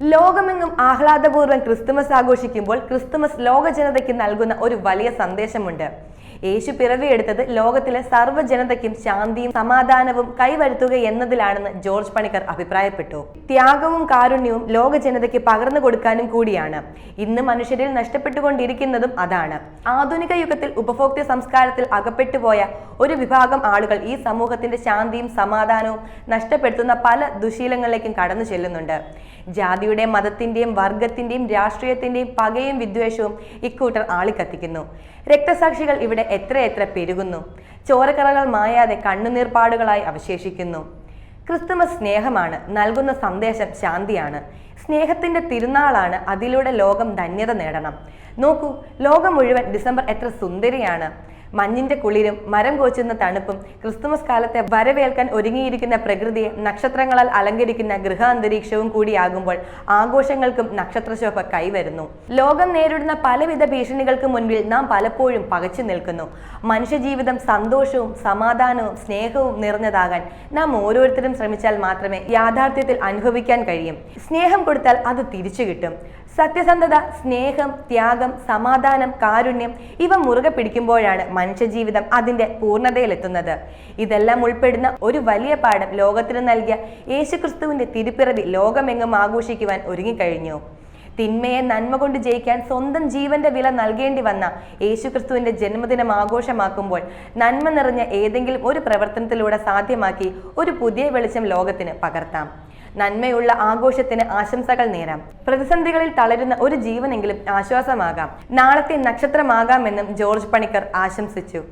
ലോകമെങ്ങും ആഹ്ലാദപൂർവം ക്രിസ്തുമസ് ആഘോഷിക്കുമ്പോൾ ക്രിസ്തുമസ് ലോക ജനതയ്ക്ക് നൽകുന്ന ഒരു വലിയ സന്ദേശമുണ്ട്. യേശു പിറവിയെടുത്തത് ലോകത്തിലെ സർവ ജനതയ്ക്കും ശാന്തിയും സമാധാനവും കൈവരുത്തുക എന്നതിലാണെന്ന് ജോർജ് പണിക്കർ അഭിപ്രായപ്പെട്ടു. ത്യാഗവും കാരുണ്യവും ലോക ജനതയ്ക്ക് പകർന്നു കൊടുക്കാനും കൂടിയാണ്. ഇന്ന് മനുഷ്യരിൽ നഷ്ടപ്പെട്ടുകൊണ്ടിരിക്കുന്നതും അതാണ്. ആധുനിക യുഗത്തിൽ ഉപഭോക്തൃ സംസ്കാരത്തിൽ അകപ്പെട്ടുപോയ ഒരു വിഭാഗം ആളുകൾ ഈ സമൂഹത്തിന്റെ ശാന്തിയും സമാധാനവും നഷ്ടപ്പെടുത്തുന്ന പല ദുശീലങ്ങളിലേക്കും കടന്നു ചെല്ലുന്നുണ്ട്. ജാതിയുടെയും മതത്തിന്റെയും വർഗത്തിന്റെയും രാഷ്ട്രീയത്തിന്റെയും പകയും വിദ്വേഷവും ഇക്കൂട്ടർ ആളിക്കത്തിക്കുന്നു. രക്തസാക്ഷികൾ ഇവിടെ എത്രയെത്ര പെരുകുന്നു. ചോരക്കറകൾ മായാതെ കണ്ണുനീർപ്പാടുകളായി അവശേഷിക്കുന്നു. ക്രിസ്തുമസ് സ്നേഹമാണ് നൽകുന്ന സന്ദേശം ശാന്തിയാണ്. സ്നേഹത്തിന്റെ തിരുനാളാണ് അതിലൂടെ ലോകം ധന്യത നേടണം. നോക്കൂ ലോകം മുഴുവൻ ഡിസംബർ എത്ര സുന്ദരിയാണ്. മഞ്ഞിന്റെ കുളിരും മരം കോച്ചുന്ന തണുപ്പും ക്രിസ്തുമസ് കാലത്തെ വരവേൽക്കാൻ ഒരുങ്ങിയിരിക്കുന്ന പ്രകൃതിയെ നക്ഷത്രങ്ങളാൽ അലങ്കരിക്കുന്ന ഗൃഹാന്തരീക്ഷവും കൂടിയാകുമ്പോൾ ആഘോഷങ്ങൾക്കും നക്ഷത്രശോഭ കൈവരുന്നു. ലോകം നേരിടുന്ന പലവിധ ഭീഷണികൾക്ക് മുൻപിൽ നാം പലപ്പോഴും പകച്ചു നിൽക്കുന്നു. മനുഷ്യജീവിതം സന്തോഷവും സമാധാനവും സ്നേഹവും നിറഞ്ഞതാകാൻ നാം ഓരോരുത്തരും ശ്രമിച്ചാൽ മാത്രമേ യാഥാർത്ഥ്യത്തിൽ അനുഭവിക്കാൻ കഴിയും. സ്നേഹം കൊടുത്താൽ അത് തിരിച്ചു കിട്ടും. സത്യസന്ധത സ്നേഹം ത്യാഗം സമാധാനം കാരുണ്യം ഇവ മുറുകെ പിടിക്കുമ്പോഴാണ് മനുഷ്യജീവിതം അതിന്റെ പൂർണതയിലെത്തുന്നത്. ഇതെല്ലാം ഉൾപ്പെടുന്ന ഒരു വലിയ പാഠം ലോകത്തിന് നൽകിയ യേശുക്രിസ്തുവിന്റെ തിരുപ്പിറവി ലോകമെങ്ങും ആഘോഷിക്കുവാൻ ഒരുങ്ങിക്കഴിഞ്ഞു. തിന്മയെ നന്മ കൊണ്ട് ജയിക്കാൻ സ്വന്തം ജീവന്റെ വില നൽകേണ്ടി വന്ന യേശുക്രിസ്തുവിന്റെ ജന്മദിനം ആഘോഷമാക്കുമ്പോൾ നന്മ നിറഞ്ഞ ഏതെങ്കിലും ഒരു പ്രവർത്തനത്തിലൂടെ സാധ്യമാക്കി ഒരു പുതിയ വെളിച്ചം ലോകത്തിന് പകർത്താം. നന്മയുള്ള ആഘോഷത്തിന് ആശംസകൾ നേരാം. പ്രതിസന്ധികളിൽ തളരുന്ന ഒരു ജീവനെങ്കിലും ആശ്വാസമാകാം. നാളത്തെ നക്ഷത്രമാകാമെന്നും ജോർജ് പണിക്കർ ആശംസിച്ചു.